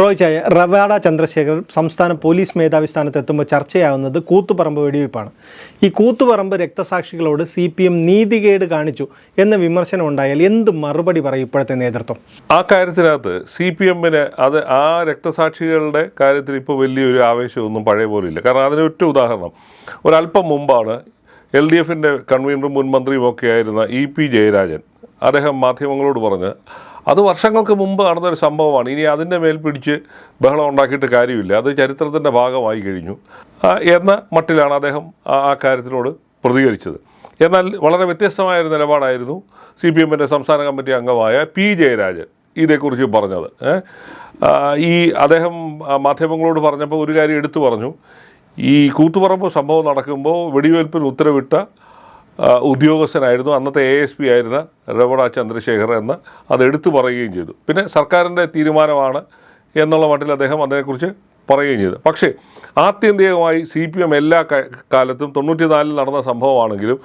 റോയ് ചായ റവാഡ ചന്ദ്രശേഖർ സംസ്ഥാന പോലീസ് മേധാവി സ്ഥാനത്ത് എത്തുമ്പോൾ ചർച്ചയാവുന്നത് കൂത്തുപറമ്പ് വെടിവയ്പ്പാണ്. ഈ കൂത്തുപറമ്പ് രക്തസാക്ഷികളോട് സി പി എം നീതികേട് കാണിച്ചു എന്ന വിമർശനം ഉണ്ടായാൽ എന്ത് മറുപടി പറയും ഇപ്പോഴത്തെ നേതൃത്വം? ആ കാര്യത്തിനകത്ത് സി പി എമ്മിന് അത് ആ രക്തസാക്ഷികളുടെ കാര്യത്തിൽ ഇപ്പോൾ വലിയൊരു ആവേശമൊന്നും പഴയ പോലെ ഇല്ല. കാരണം അതിന് ഒറ്റ ഉദാഹരണം. ഒരല്പം മുമ്പാണ് എൽ ഡി എഫിന്റെ കൺവീനറും മുൻ ഒക്കെ ആയിരുന്ന ഇ പി ജയരാജൻ. അദ്ദേഹം മാധ്യമങ്ങളോട് പറഞ്ഞ് അത് വർഷങ്ങൾക്ക് മുമ്പ് നടന്നൊരു സംഭവമാണ്. ഇനി അതിന്റെ മേൽ പിടിച്ച് ബഹളം ഉണ്ടാക്കിയിട്ട് കാര്യമില്ല. അത് ചരിത്രത്തിന്റെ ഭാഗമായി കഴിഞ്ഞു. എന്ന മട്ടിലാണ് അദ്ദേഹം ആ കാര്യത്തിനോട് പ്രതികരിച്ചത്. എന്നാൽ വളരെ വ്യത്യസ്തമായ ഒരു നിലപാടായിരുന്നു സി പി എമ്മിന്റെ സംസ്ഥാന കമ്മിറ്റി അംഗമായ പി ജയരാജൻ ഇതേക്കുറിച്ച് പറഞ്ഞത്? ഈ അദ്ദേഹം മാധ്യമങ്ങളോട് പറഞ്ഞപ്പോൾ ഒരു കാര്യം എടുത്തു പറഞ്ഞു. ഈ കൂത്തുപറമ്പ് സംഭവം നടക്കുമ്പോൾ വെടിവെയ്പ്പിന് ഉത്തരവിട്ട ഉദ്യോഗസ്ഥനായിരുന്നു. അന്നത്തെ എ എസ് പി ആയിരുന്ന രമണ ചന്ദ്രശേഖർ എന്ന് അത് എടുത്തു പറയുകയും ചെയ്തു. പിന്നെ സർക്കാരിന്റെ തീരുമാനമാണ് എന്നുള്ള മട്ടിൽ അദ്ദേഹം അതിനെക്കുറിച്ച് പറയുകയും ചെയ്തു. പക്ഷേ ആത്യന്തികമായി സി പി എം എല്ലാ കാലത്തും തൊണ്ണൂറ്റിനാലിൽ നടന്ന സംഭവമാണെങ്കിലും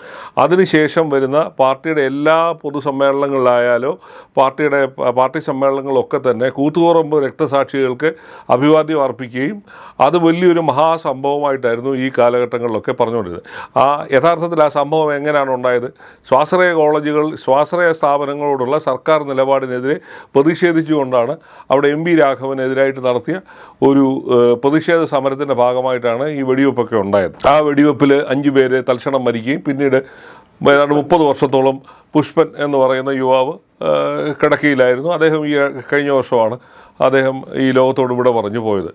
അതിനുശേഷം വരുന്ന പാർട്ടിയുടെ എല്ലാ പൊതുസമ്മേളനങ്ങളിലായാലോ പാർട്ടിയുടെ പാർട്ടി സമ്മേളനങ്ങളൊക്കെ തന്നെ കൂത്തുപറമ്പ് രക്തസാക്ഷികൾക്ക് അഭിവാദ്യം അർപ്പിക്കുകയും അത് വലിയൊരു മഹാസംഭവമായിട്ടായിരുന്നു ഈ കാലഘട്ടങ്ങളിലൊക്കെ പറഞ്ഞുകൊണ്ടിരുന്നത്. ആ യഥാർത്ഥത്തിൽ ആ സംഭവം എങ്ങനെയാണ് ഉണ്ടായത്? സ്വാശ്രയ കോളേജുകൾ സ്വാശ്രയ സ്ഥാപനങ്ങളോടുള്ള സർക്കാർ നിലപാടിനെതിരെ പ്രതിഷേധിച്ചുകൊണ്ടാണ് അവിടെ എം പി രാഘവനെതിരായിട്ട് നടത്തിയ ഒരു പ്രതിഷേധ സമരത്തിന്റെ ഭാഗമായിട്ടാണ് ഈ വെടിവെപ്പൊക്കെ ഉണ്ടായത്. ആ വെടിവെപ്പിൽ അഞ്ചു പേര് തൽക്ഷണം മരിക്കുകയും പിന്നീട് ഏതാണ്ട് മുപ്പത് വർഷത്തോളം പുഷ്പൻ എന്ന് പറയുന്ന യുവാവ് കിടക്കയിലായിരുന്നു. അദ്ദേഹം ഈ കഴിഞ്ഞ വർഷമാണ് അദ്ദേഹം ഈ ലോകത്തോട് ഇവിടെ പറഞ്ഞു പോയത്.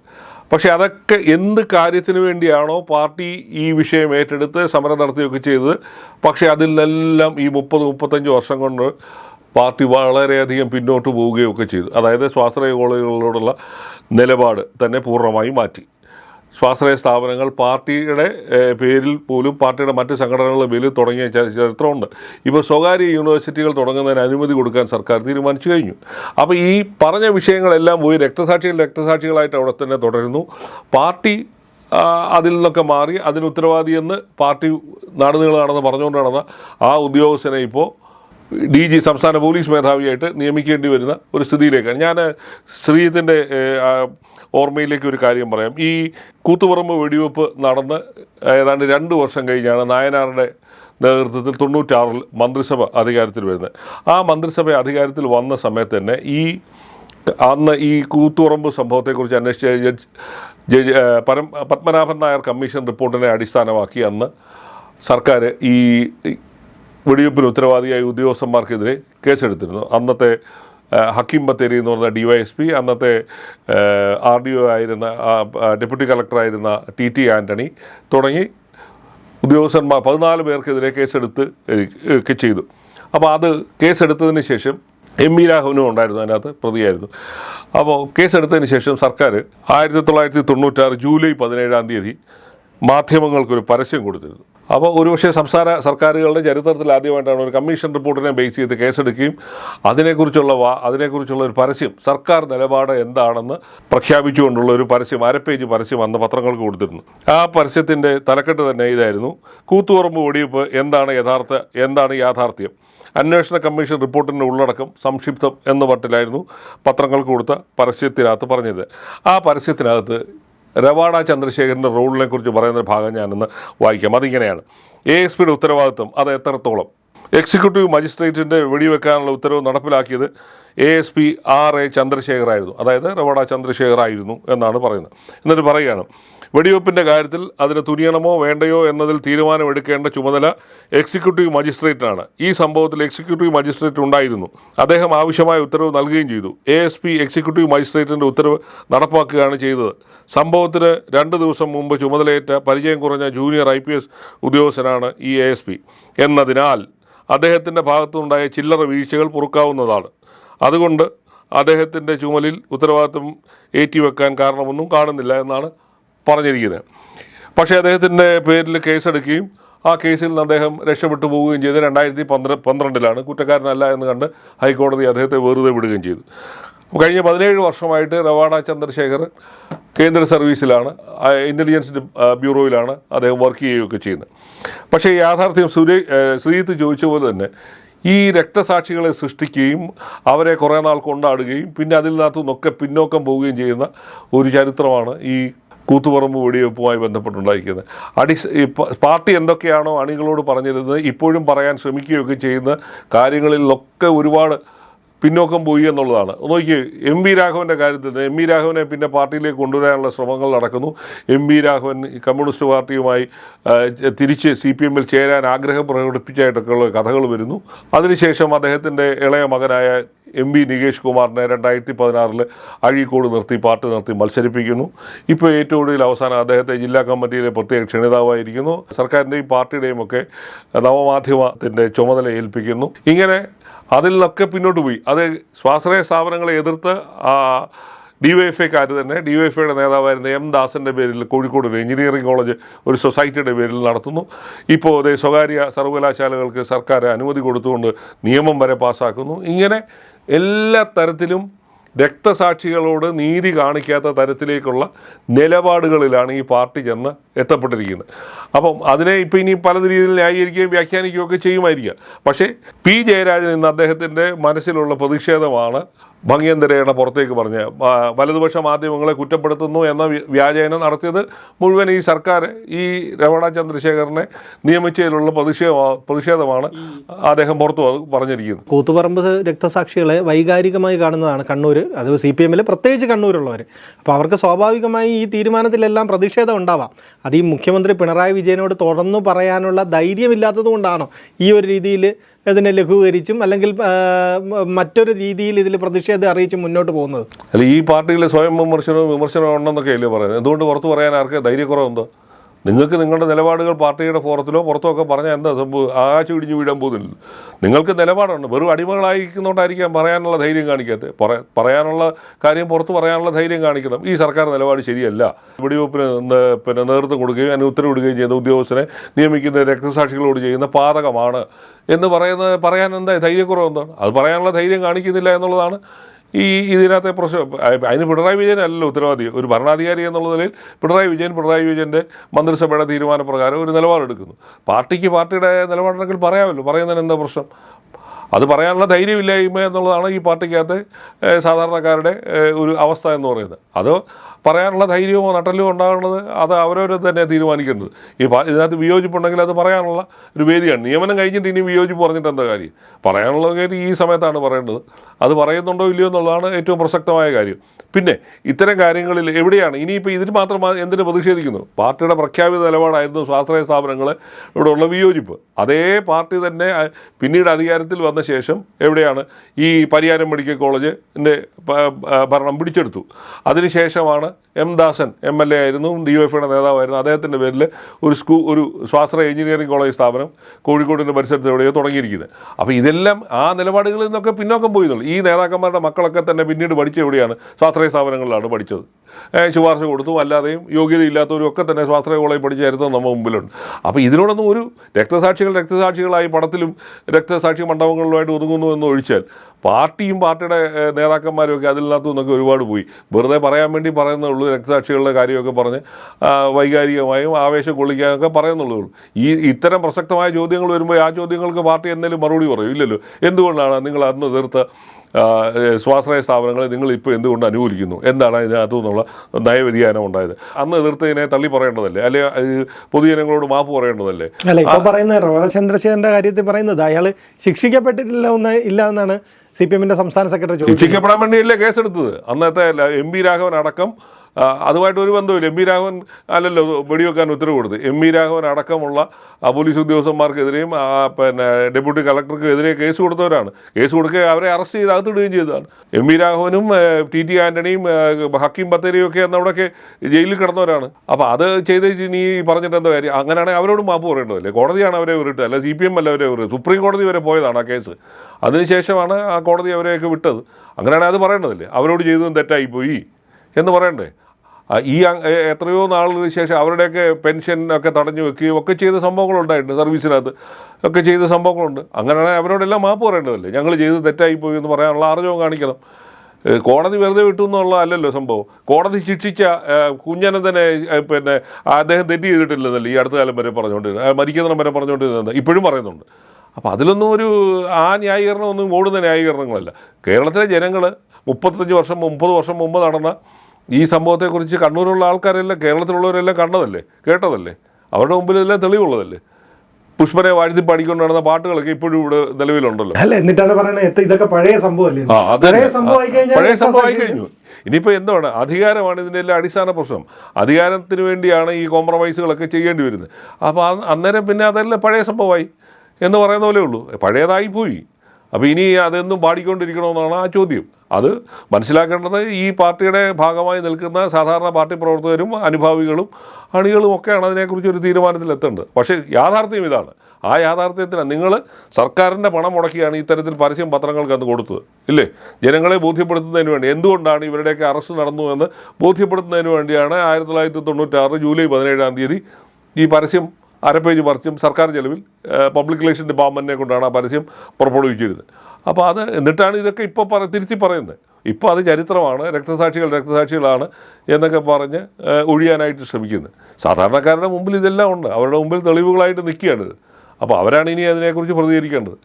പക്ഷേ അതൊക്കെ എന്ത് കാര്യത്തിന് വേണ്ടിയാണോ പാർട്ടി ഈ വിഷയം ഏറ്റെടുത്ത് സമരം നടത്തുകയൊക്കെ ചെയ്തത്. പക്ഷേ അതിൽ നിന്നെല്ലാം ഈ മുപ്പത് മുപ്പത്തഞ്ച് വർഷം കൊണ്ട് പാർട്ടി വളരെയധികം പിന്നോട്ട് പോവുകയൊക്കെ ചെയ്തു. അതായത് സ്വാശ്രയ കോളേജുകളോടുള്ള നിലപാട് തന്നെ പൂർണമായി മാറ്റി. സ്വാശ്രയ സ്ഥാപനങ്ങൾ പാർട്ടിയുടെ പേരിൽ പോലും പാർട്ടിയുടെ മറ്റ് സംഘടനകളുടെ പേരിൽ തുടങ്ങിയ ചരിത്രമുണ്ട്. ഇപ്പോൾ സ്വകാര്യ യൂണിവേഴ്സിറ്റികൾ തുടങ്ങുന്നതിന് അനുമതി കൊടുക്കാൻ സർക്കാർ തീരുമാനിച്ചു കഴിഞ്ഞു. അപ്പോൾ ഈ പറഞ്ഞ വിഷയങ്ങളെല്ലാം പോയി രക്തസാക്ഷികൾ രക്തസാക്ഷികളായിട്ട് അവിടെ തന്നെ തുടരുന്നു. പാർട്ടി അതിൽ നിന്നൊക്കെ മാറി അതിന് ഉത്തരവാദിയെന്ന് പാർട്ടി നാടുനീളം നടന്ന് പറഞ്ഞുകൊണ്ട് നടന്ന ആ ഉദ്യോഗസ്ഥനെ ഇപ്പോൾ ഡി ജി സംസ്ഥാന പോലീസ് മേധാവിയായിട്ട് നിയമിക്കേണ്ടി വരുന്ന ഒരു സ്ഥിതിയിലേക്കാണ്. ഞാൻ ശ്രീജിത്തിന്റെ ഓർമ്മയിലേക്ക് ഒരു കാര്യം പറയാം. ഈ കൂത്തുപറമ്പ് വെടിവെപ്പ് നടന്ന് ഏതാണ്ട് രണ്ട് വർഷം കഴിഞ്ഞാണ് നായനാറുടെ നേതൃത്വത്തിൽ തൊണ്ണൂറ്റാറിൽ മന്ത്രിസഭ അധികാരത്തിൽ വരുന്നത്. ആ മന്ത്രിസഭ അധികാരത്തിൽ വന്ന സമയത്ത് തന്നെ ഈ അന്ന് ഈ കൂത്തുപറമ്പ് സംഭവത്തെക്കുറിച്ച് അന്വേഷിച്ച ജഡ്ജ് ജഡ്ജ് പരം പത്മനാഭൻ നായർ കമ്മീഷൻ റിപ്പോർട്ടിനെ അടിസ്ഥാനമാക്കി അന്ന് സർക്കാർ ഈ വെടിവെപ്പിന് ഉത്തരവാദിയായ ഉദ്യോഗസ്ഥന്മാർക്കെതിരെ കേസെടുത്തിരുന്നു. അന്നത്തെ ഹക്കീം ബത്തേരി എന്ന് പറഞ്ഞ ഡി വൈ എസ് പി അന്നത്തെ ആർ ഡി ഒ ആയിരുന്ന ഡെപ്യൂട്ടി കളക്ടറായിരുന്ന ടി ടി ആന്റണി തുടങ്ങി ഉദ്യോഗസ്ഥന്മാർ പതിനാല് പേർക്കെതിരെ കേസെടുത്ത് ഒക്കെ ചെയ്തു. അപ്പോൾ അത് കേസെടുത്തതിന് ശേഷം എം വി രാഘവനും ഉണ്ടായിരുന്നു അതിനകത്ത് പ്രതിയായിരുന്നു. അപ്പോൾ കേസെടുത്തതിന് ശേഷം സർക്കാർ ആയിരത്തി തൊള്ളായിരത്തി തൊണ്ണൂറ്റാറ് ജൂലൈ പതിനേഴാം തീയതി മാധ്യമങ്ങൾക്കൊരു പരസ്യം കൊടുത്തിരുന്നു. അപ്പോൾ ഒരുപക്ഷെ സംസ്ഥാന സർക്കാരുകളുടെ ചരിത്രത്തിൽ ആദ്യമായിട്ടാണ് ഒരു കമ്മീഷൻ റിപ്പോർട്ടിനെ ബേസ് ചെയ്ത് കേസെടുക്കുകയും അതിനെക്കുറിച്ചുള്ള വാ അതിനെക്കുറിച്ചുള്ള ഒരു പരസ്യം സർക്കാർ നിലപാട് എന്താണെന്ന് പ്രഖ്യാപിച്ചുകൊണ്ടുള്ള ഒരു പരസ്യം അരപ്പേജ് പേജ് പരസ്യം അന്ന് പത്രങ്ങൾക്ക് കൊടുത്തിരുന്നു. ആ പരസ്യത്തിന്റെ തലക്കെട്ട് തന്നെ ഇതായിരുന്നു. കൂത്തുപറമ്പ് വെടിവെപ്പ് എന്താണ് യഥാർത്ഥ എന്താണ് യാഥാർത്ഥ്യം? അന്വേഷണ കമ്മീഷൻ റിപ്പോർട്ടിന്റെ ഉള്ളടക്കം സംക്ഷിപ്തം എന്ന മട്ടിലായിരുന്നു പത്രങ്ങൾക്ക് കൊടുത്ത പരസ്യത്തിനകത്ത് പറഞ്ഞത്. ആ പരസ്യത്തിനകത്ത് രവാഡ ചന്ദ്രശേഖരന്റെ റോളിനെ കുറിച്ച് പറയുന്ന ഭാഗം ഞാനൊന്ന് വായിക്കാം. അതിങ്ങനെയാണ്. എ എസ് പിയുടെ ഉത്തരവാദിത്വം അത് എത്രത്തോളം? എക്സിക്യൂട്ടീവ് മജിസ്ട്രേറ്റിന്റെ വെടിവെക്കാനുള്ള ഉത്തരവ് നടപ്പിലാക്കിയത് A S P R A Chandrasekhar ആയിരുന്നു. അതായത് റവാഡ ചന്ദ്രശേഖർ ആയിരുന്നു എന്നാണ് പറയുന്നത്. എന്നിട്ട് പറയുകയാണ്. വെടിവെപ്പിന്റെ കാര്യത്തിൽ അതിന് തുനിയണമോ വേണ്ടയോ എന്നതിൽ തീരുമാനമെടുക്കേണ്ട ചുമതല എക്സിക്യൂട്ടീവ് മജിസ്ട്രേറ്റിനാണ് ഈ സംഭവത്തിൽ എക്സിക്യൂട്ടീവ് മജിസ്ട്രേറ്റ് ഉണ്ടായിരുന്നു. അദ്ദേഹം ആവശ്യമായ ഉത്തരവ് നൽകുകയും ചെയ്തു. എ എസ് പി എക്സിക്യൂട്ടീവ് മജിസ്ട്രേറ്റിന്റെ ഉത്തരവ് നടപ്പാക്കുകയാണ് ചെയ്തത്. സംഭവത്തിന് രണ്ട് ദിവസം മുമ്പ് ചുമതലയേറ്റ പരിചയം കുറഞ്ഞ ജൂനിയർ ഐ പി എസ് ഉദ്യോഗസ്ഥനാണ് ഈ എ എസ് പി എന്നതിനാൽ അദ്ദേഹത്തിന്റെ ഭാഗത്തുനിന്നുണ്ടായ ചില്ലറ വീഴ്ചകൾ പുറക്കാവുന്നതാണ്. അതുകൊണ്ട് അദ്ദേഹത്തിന്റെ ചുമലിൽ ഉത്തരവാദിത്വം ഏറ്റിവെക്കാൻ കാരണമൊന്നും കാണുന്നില്ല എന്നാണ് പറഞ്ഞിരിക്കുന്നത്. പക്ഷേ അദ്ദേഹത്തിന്റെ പേരിൽ കേസെടുക്കുകയും ആ കേസിൽ നിന്ന് അദ്ദേഹം രക്ഷപ്പെട്ടു പോവുകയും ചെയ്ത് രണ്ടായിരത്തി പന്ത്ര പന്ത്രണ്ടിലാണ്. കുറ്റക്കാരനല്ല എന്ന് കണ്ട് ഹൈക്കോടതി അദ്ദേഹത്തെ വെറുതെ വിടുകയും ചെയ്തു. കഴിഞ്ഞ പതിനേഴ് വർഷമായിട്ട് റവാഡ ചന്ദ്രശേഖർ കേന്ദ്ര സർവീസിലാണ് ഇന്റലിജൻസ് ബ്യൂറോയിലാണ് അദ്ദേഹം വർക്ക് ചെയ്യുകയൊക്കെ ചെയ്യുന്നത്. പക്ഷേ യാഥാർത്ഥ്യം സുരേ ശ്രീജിത്ത് ചോദിച്ച പോലെ തന്നെ ഈ രക്തസാക്ഷികളെ സൃഷ്ടിക്കുകയും അവരെ കുറേ നാൾ കൊണ്ടാടുകയും പിന്നെ അതിൽ നിന്നൊക്കെ പിന്നോക്കം പോവുകയും ചെയ്യുന്ന ഒരു ചരിത്രമാണ് ഈ കൂത്തുപറമ്പ് വെടിവെപ്പുമായി ബന്ധപ്പെട്ടുണ്ടായിരിക്കുന്നത്. അടി പാർട്ടി എന്തൊക്കെയാണോ അണികളോട് പറഞ്ഞിരുന്നത് ഇപ്പോഴും പറയാൻ ശ്രമിക്കുകയൊക്കെ ചെയ്യുന്ന കാര്യങ്ങളിലൊക്കെ ഒരുപാട് പിന്നോക്കം പോയി എന്നുള്ളതാണ്. നോക്കി എം വി രാഘവന്റെ കാര്യത്തിൽ എം വി രാഘവനെ പിന്നെ പാർട്ടിയിലേക്ക് കൊണ്ടുവരാനുള്ള ശ്രമങ്ങൾ നടക്കുന്നു. എം വി രാഘവൻ കമ്മ്യൂണിസ്റ്റ് പാർട്ടിയുമായി തിരിച്ച് സി പി എമ്മിൽ ചേരാൻ ആഗ്രഹം പ്രകടിപ്പിച്ചായിട്ടൊക്കെയുള്ള കഥകൾ വരുന്നു. അതിനുശേഷം അദ്ദേഹത്തിന്റെ ഇളയ മകനായ എം വി നികേഷ് കുമാറിനെ രണ്ടായിരത്തി പതിനാറിൽ അഴീക്കോട് നിർത്തി പാർട്ടി നിർത്തി മത്സരിപ്പിക്കുന്നു. ഇപ്പോൾ ഏറ്റവും കൂടുതൽ അവസാനം അദ്ദേഹത്തെ ജില്ലാ കമ്മിറ്റിയിലെ പ്രത്യേക ക്ഷണിതാവായിരിക്കുന്നു. സർക്കാരിന്റെയും പാർട്ടിയുടെയും ഒക്കെ നവമാധ്യമത്തിന്റെ ചുമതല ഏൽപ്പിക്കുന്നു. ഇങ്ങനെ അതിൽ നിന്നൊക്കെ പിന്നോട്ട് പോയി. അത് സ്വാശ്രയ സ്ഥാപനങ്ങളെ എതിർത്ത് ഡിവൈഎഫ്ഐക്കാർ തന്നെ ഡിവൈഎഫ്ഐയുടെ നേതാവായിരുന്ന എം ദാസിന്റെ പേരിൽ കോഴിക്കോട് എഞ്ചിനീയറിംഗ് കോളേജ് ഒരു സൊസൈറ്റിയുടെ പേരിൽ നടത്തുന്നു. ഇപ്പോൾ അതേ സ്വകാര്യ സർവകലാശാലകൾക്ക് സർക്കാർ അനുമതി കൊടുത്തുകൊണ്ട് നിയമം വരെ പാസ്സാക്കുന്നു ഇങ്ങനെ എല്ലാ തരത്തിലും രക്തസാക്ഷികളോട് നീതി കാണിക്കാത്ത തരത്തിലേക്കുള്ള നിലപാടുകളിലാണ് ഈ പാർട്ടി ചെന്ന് എത്തപ്പെട്ടിരിക്കുന്നത്. അപ്പം അതിനെ ഇപ്പം ഇനി പല രീതിയിൽ ന്യായീകരിക്കുകയും വ്യാഖ്യാനിക്കുകയും ഒക്കെ ചെയ്യുമായിരിക്കാം. പക്ഷേ പി ജയരാജൻ ഇന്ന് അദ്ദേഹത്തിന്റെ മനസ്സിലുള്ള പ്രതിഷേധമാണ് ഭംഗ്യന്തരയുടെ പുറത്തേക്ക് പറഞ്ഞ് വലതുപക്ഷ മാധ്യമങ്ങളെ കുറ്റപ്പെടുത്തുന്നു എന്ന വ്യാജേന നടത്തിയത് മുഴുവൻ ഈ സർക്കാർ ഈ രമണ ചന്ദ്രശേഖരനെ നിയമിച്ചതിലുള്ള പ്രതിഷേധ പ്രതിഷേധമാണ് അദ്ദേഹം പുറത്തു പറഞ്ഞിരിക്കുന്നത്. കൂത്തുപറമ്പ് രക്തസാക്ഷികളെ വൈകാരികമായി കാണുന്നതാണ് കണ്ണൂർ അത് സി പി എമ്മിൽ പ്രത്യേകിച്ച് കണ്ണൂരുള്ളവർ അപ്പോൾ അവർക്ക് സ്വാഭാവികമായി ഈ തീരുമാനത്തിലെല്ലാം പ്രതിഷേധം ഉണ്ടാവാം. അത് ഈ മുഖ്യമന്ത്രി പിണറായി വിജയനോട് തുറന്നു പറയാനുള്ള ധൈര്യമില്ലാത്തത് കൊണ്ടാണോ ഈ ഒരു രീതിയിൽ ഇതിനെ ലഘൂകരിച്ചും അല്ലെങ്കിൽ മറ്റൊരു രീതിയിൽ ഇതിൽ പ്രതിഷേധം അറിയിച്ചും മുന്നോട്ട് പോകുന്നത്? അല്ല ഈ പാർട്ടിയിലെ സ്വയം വിമർശനവും വിമർശനവും ഉണ്ടെന്നൊക്കെ അല്ലേ പറയുന്നത്? എന്തുകൊണ്ട് പുറത്ത് പറയാൻ ആർക്ക് ധൈര്യക്കുറവുണ്ടോ? നിങ്ങൾക്ക് നിങ്ങളുടെ നിലപാടുകൾ പാർട്ടിയുടെ ഫോറത്തിലോ പുറത്തോ ഒക്കെ പറഞ്ഞാൽ എന്താ സംഭവം? ആകാശം ഇടിഞ്ഞു വീഴാൻ പോകുന്നില്ല. നിങ്ങൾക്ക് നിലപാടുണ്ട് വെറും അടിമകളായിരിക്കുന്നതുകൊണ്ടായിരിക്കാം പറയാനുള്ള ധൈര്യം കാണിക്കാത്തത് പറയാനുള്ള കാര്യം പുറത്ത് പറയാനുള്ള ധൈര്യം കാണിക്കണം. ഈ സർക്കാർ നിലപാട് ശരിയല്ല. വെടിവെപ്പിന് പിന്നെ നേതൃത്വം കൊടുക്കുകയും അതിന് ഉത്തരവിടുകയും ചെയ്ത ഉദ്യോഗസ്ഥനെ നിയമിക്കുന്ന രക്തസാക്ഷികളോട് ചെയ്യുന്ന പാതകമാണ്. എന്ന് പറയുന്നത് പറയാൻ എന്താ ധൈര്യക്കുറവ് എന്താണ്? അത് പറയാനുള്ള ധൈര്യം കാണിക്കുന്നില്ല എന്നുള്ളതാണ് ഈ ഇതിനകത്തെ പ്രശ്നം അതിന് പിണറായി വിജയൻ അല്ലല്ലോ ഉത്തരവാദി. ഒരു ഭരണാധികാരി എന്നുള്ള നിലയിൽ പിണറായി വിജയൻ പിണറായി വിജയന്റെ മന്ത്രിസഭയുടെ തീരുമാനപ്രകാരം ഒരു നിലപാടെടുക്കുന്നു. പാർട്ടിക്ക് പാർട്ടിയുടെ നിലപാടുണ്ടെങ്കിൽ പറയാമല്ലോ. പറയുന്നതിന് എന്താ പ്രശ്നം? അത് പറയാനുള്ള ധൈര്യമില്ലായ്മ എന്നുള്ളതാണ് ഈ പാർട്ടിക്കകത്ത് സാധാരണക്കാരുടെ ഒരു അവസ്ഥ എന്ന് പറയുന്നത്. അത് പറയാനുള്ള ധൈര്യമോ നട്ടലോ ഉണ്ടാകുന്നത് അത് അവരവരെ തന്നെ തീരുമാനിക്കേണ്ടത് ഈ ഇതിനകത്ത് വിയോജിപ്പുണ്ടെങ്കിൽ അത് പറയാനുള്ള ഒരു വേദിയാണ്. നിയമനം കഴിഞ്ഞിട്ട് ഇനി വിയോജിപ്പ് പറഞ്ഞിട്ട് എന്താ കാര്യം? പറയാനുള്ള കാര്യം ഈ സമയത്താണ് പറയേണ്ടത്. അത് പറയുന്നുണ്ടോ ഇല്ലയോ എന്നുള്ളതാണ് ഏറ്റവും പ്രസക്തമായ കാര്യം. പിന്നെ ഇത്തരം കാര്യങ്ങളിൽ എവിടെയാണ്? ഇനിയിപ്പോൾ ഇതിന് മാത്രം എന്തിനു പ്രതിഷേധിക്കുന്നു? പാർട്ടിയുടെ പ്രഖ്യാപിത നിലപാടായിരുന്നു സ്വാശ്രയ സ്ഥാപനങ്ങൾ ഉള്ള വിയോജിപ്പ്. അതേ പാർട്ടി തന്നെ പിന്നീട് അധികാരത്തിൽ വന്ന ശേഷം എവിടെയാണ് ഈ പരിയാരം മെഡിക്കൽ കോളേജിന്റെ ഭരണം പിടിച്ചെടുത്തു. അതിനുശേഷമാണ് M Dasan M L A ആയിരുന്നു ഡി എഫ് ഐയുടെ നേതാവായിരുന്നു. അദ്ദേഹത്തിന്റെ പേരിൽ ഒരു സ്കൂ ഒരു സ്വാശ്രയ എഞ്ചിനീയറിംഗ് കോളേജ് സ്ഥാപനം കോഴിക്കോടിന്റെ പരിസരത്ത് എവിടെയോ തുടങ്ങിയിരിക്കുന്നത്. അപ്പോൾ ഇതെല്ലാം ആ നിലപാടുകളിൽ നിന്നൊക്കെ പിന്നോക്കം പോയതുള്ളൂ ഈ നേതാക്കന്മാരുടെ മക്കളൊക്കെ തന്നെ പിന്നീട് പഠിച്ച എവിടെയാണ് സ്വാശ്രയ സ്ഥാപനങ്ങളിലാണ് പഠിച്ചത്. ശുപാർശ കൊടുത്തു. അല്ലാതെയും യോഗ്യതയില്ലാത്തവരും ഒക്കെ തന്നെ സ്വാശ്രയ കോളേജ് പഠിച്ചായിരുന്നു നമ്മുടെ മുമ്പിലുണ്ട്. അപ്പോൾ ഇതിനോടൊന്നും ഒരു രക്തസാക്ഷികൾ രക്തസാക്ഷികളായി പടത്തിലും രക്തസാക്ഷി മണ്ഡപങ്ങളിലുമായിട്ട് ഒതുങ്ങുന്നു എന്ന് ഒഴിച്ചാൽ പാർട്ടിയും പാർട്ടിയുടെ നേതാക്കന്മാരും ഒക്കെ അതിനകത്തു നിന്നൊക്കെ ഒരുപാട് പോയി. വെറുതെ പറയാൻ വേണ്ടി പറയുന്നുള്ളൂ രക്തസാക്ഷികളുടെ കാര്യമൊക്കെ പറഞ്ഞ് വൈകാരികമായും ആവേശം കൊള്ളിക്കാനൊക്കെ പറയുന്നുള്ളൂ. ഈ ഇത്തരം പ്രസക്തമായ ചോദ്യങ്ങൾ വരുമ്പോൾ ആ ചോദ്യങ്ങൾക്ക് പാർട്ടി എന്തെങ്കിലും മറുപടി പറയും. ഇല്ലല്ലോ. എന്തുകൊണ്ടാണ് നിങ്ങൾ അന്ന് ഏഹ്, സ്വാശ്രയ സ്ഥാപനങ്ങളെ നിങ്ങൾ ഇപ്പോൾ എന്തുകൊണ്ട് അനുകൂലിക്കുന്നു? എന്താണ് ഇതിനകത്തു നിന്നുള്ള നയവ്യതിയാനം ഉണ്ടായത്? അന്ന് എതിർത്തതിനെ തള്ളി പറയേണ്ടതല്ലേ? അല്ലെ പൊതുജനങ്ങളോട് മാപ്പ് പറയേണ്ടതല്ലേ? അല്ല ഇപ്പൊ പറയുന്ന ചന്ദ്രശേഖരന്റെ കാര്യത്തിൽ പറയുന്നത് അയാൾ ശിക്ഷിക്കപ്പെട്ടിട്ടില്ല ഒന്ന് ഇല്ല എന്നാണ് സി പി എമ്മിന്റെ സംസ്ഥാന സെക്രട്ടറി ശിക്ഷിക്കപ്പെടാൻ വേണ്ടിയല്ലേ കേസെടുത്തത്? അന്നത്തെ എം പി രാഘവൻ അടക്കം അതുമായിട്ട് ഒരു ബന്ധമില്ല എം വി രാഘവൻ അല്ലല്ലോ വെടിവെക്കാൻ ഉത്തരവ് കൊടുത്ത്. എം വി രാഘവൻ അടക്കമുള്ള പോലീസ് ഉദ്യോഗസ്ഥന്മാർക്കെതിരെയും പിന്നെ ഡെപ്യൂട്ടി കളക്ടർക്കെതിരെ കേസ് കൊടുത്തവരാണ്. കേസ് കൊടുക്കുക അവരെ അറസ്റ്റ് ചെയ്ത് അകത്തിടുകയും ചെയ്തതാണ്. എം വി രാഘവനും ടി ടി ആന്റണിയും ഹക്കീം ബത്തേരിയും ഒക്കെ അന്ന് അവിടെയൊക്കെ ജയിലിൽ കിടന്നവരാണ്. അപ്പോൾ അത് ചെയ്ത് നീ പറഞ്ഞിട്ട് എന്താ കാര്യം? അങ്ങനെയാണെങ്കിൽ അവരോട് മാപ്പ് പറയേണ്ടതല്ലേ? കോടതിയാണ് അവരെ വിട്ടത് അല്ല സി പി എം അല്ല അവരെ വിട്ടത് സുപ്രീം കോടതി വരെ പോയതാണ് ആ കേസ്. അതിനുശേഷമാണ് ആ കോടതി അവരെയൊക്കെ വിട്ടത്. അങ്ങനെയാണെങ്കിൽ അത് പറയേണ്ടതല്ലേ? അവരോട് ചെയ്തതും തെറ്റായിപ്പോയി എന്ന് പറയണ്ടേ? ഈ എത്രയോ നാളിന് ശേഷം അവരുടെയൊക്കെ പെൻഷൻ ഒക്കെ തടഞ്ഞു വെക്കുകയും ഒക്കെ ചെയ്ത സംഭവങ്ങളുണ്ടായിട്ടുണ്ട് സർവീസിനകത്ത്. ഒക്കെ ചെയ്ത സംഭവങ്ങളുണ്ട്. അങ്ങനെയാണെങ്കിൽ അവരോടെല്ലാം മാപ്പ് പറയേണ്ടതല്ലേ? ഞങ്ങൾ ചെയ്ത് തെറ്റായിപ്പോയി എന്ന് പറയാനുള്ള ആർജവം കാണിക്കണം. കോടതി വെറുതെ വിട്ടു എന്നുള്ള അല്ലല്ലോ സംഭവം. കോടതി ശിക്ഷിച്ച കുഞ്ഞനന്ദനെ പിന്നെ അദ്ദേഹം തെറ്റ് ചെയ്തിട്ടില്ലെന്നല്ലേ ഈ അടുത്ത കാലം വരെ പറഞ്ഞുകൊണ്ടിരുന്നത്. മരിക്കുന്നിടം വരെ പറഞ്ഞുകൊണ്ടിരുന്നത്. ഇപ്പോഴും പറയുന്നുണ്ട്. അപ്പോൾ അതിലൊന്നും ഒരു ആ ന്യായീകരണം ഒന്നും ഓടുന്ന ന്യായീകരണങ്ങളല്ല. കേരളത്തിലെ ജനങ്ങൾ മുപ്പത്തഞ്ച് വർഷം മുപ്പത് വർഷം മുമ്പ് നടന്ന ഈ സംഭവത്തെക്കുറിച്ച് കണ്ണൂരുള്ള ആൾക്കാരെല്ലാം കേരളത്തിലുള്ളവരെല്ലാം കണ്ടതല്ലേ? കേട്ടതല്ലേ? അവരുടെ മുമ്പിലെല്ലാം തെളിവുള്ളതല്ലേ? പുഷ്പനെ വാഴ്ത്തി പാടിക്കൊണ്ട് നടന്ന പാട്ടുകളൊക്കെ ഇപ്പോഴും ഇവിടെ നിലവിലുണ്ടല്ലോ. അല്ല എന്നിട്ടാണ് പറയുന്നത് ഇതൊക്കെ പഴയ സംഭവമല്ലേ പഴയ. സംഭവമായി കഴിഞ്ഞു. ഇനിയിപ്പോൾ എന്താണ്? അധികാരമാണ് ഇതിന്റെ എല്ലാം അടിസ്ഥാന പ്രശ്നം. അധികാരത്തിന് വേണ്ടിയാണ് ഈ കോംപ്രമൈസുകളൊക്കെ ചെയ്യേണ്ടി വരുന്നത്. അപ്പോൾ അന്നേരം പിന്നെ അതെല്ലാം പഴയ സംഭവമായി എന്ന് പറയുന്ന പോലെ ഉള്ളൂ. പഴയതായി പോയി. അപ്പോൾ ഇനി അതെന്നും പാടിക്കൊണ്ടിരിക്കണമെന്നാണ് ആ ചോദ്യം. അത് മനസ്സിലാക്കേണ്ടത് ഈ പാർട്ടിയുടെ ഭാഗമായി നിൽക്കുന്ന സാധാരണ പാർട്ടി പ്രവർത്തകരും അനുഭാവികളും അണികളും ഒക്കെയാണ് അതിനെക്കുറിച്ച് ഒരു തീരുമാനത്തിൽ തീരുമാനത്തിലെത്തേണ്ടത് പക്ഷേ യാഥാർത്ഥ്യം ഇതാണ്. ആ യാഥാർത്ഥ്യത്തിന് നിങ്ങൾ സർക്കാരിന്റെ പണം മുടക്കിയാണ് ഇത്തരത്തിൽ പരസ്യം പത്രങ്ങൾക്ക് അന്ന് കൊടുത്തത്. ഇല്ലേ? ജനങ്ങളെ ബോധ്യപ്പെടുത്തുന്നതിന് വേണ്ടി. എന്തുകൊണ്ടാണ് ഇവരുടെയൊക്കെ അറസ്റ്റ് നടന്നു എന്ന് ബോധ്യപ്പെടുത്തുന്നതിന് വേണ്ടിയാണ് ആയിരത്തി തൊള്ളായിരത്തി തൊണ്ണൂറ്റാറ് ജൂലൈ പതിനേഴാം തീയതി ഈ പരസ്യം അര പേജ് പരസ്യം സർക്കാർ ചെലവിൽ പബ്ലിക് റിലേഷൻ ഡിപ്പാർട്ട്മെന്റിനെ കൊണ്ടാണ് ആ പരസ്യം പുറപ്പെടുവിച്ചിരുന്നത്. അപ്പോൾ അത് എന്നിട്ടാണ് ഇതൊക്കെ ഇപ്പോൾ പറ തിരുത്തി പറയുന്നത്. ഇപ്പോൾ അത് ചരിത്രമാണ് രക്തസാക്ഷികൾ രക്തസാക്ഷികളാണ് എന്നൊക്കെ പറഞ്ഞ് ഒഴിയാനായിട്ട് ശ്രമിക്കുന്നത്. സാധാരണക്കാരുടെ മുമ്പിൽ ഇതെല്ലാം ഉണ്ട്. അവരുടെ മുമ്പിൽ തെളിവുകളായിട്ട് നിൽക്കുകയാണിത് അപ്പോൾ അവരാണ് ഇനി അതിനെക്കുറിച്ച് പ്രതികരിക്കേണ്ടത്.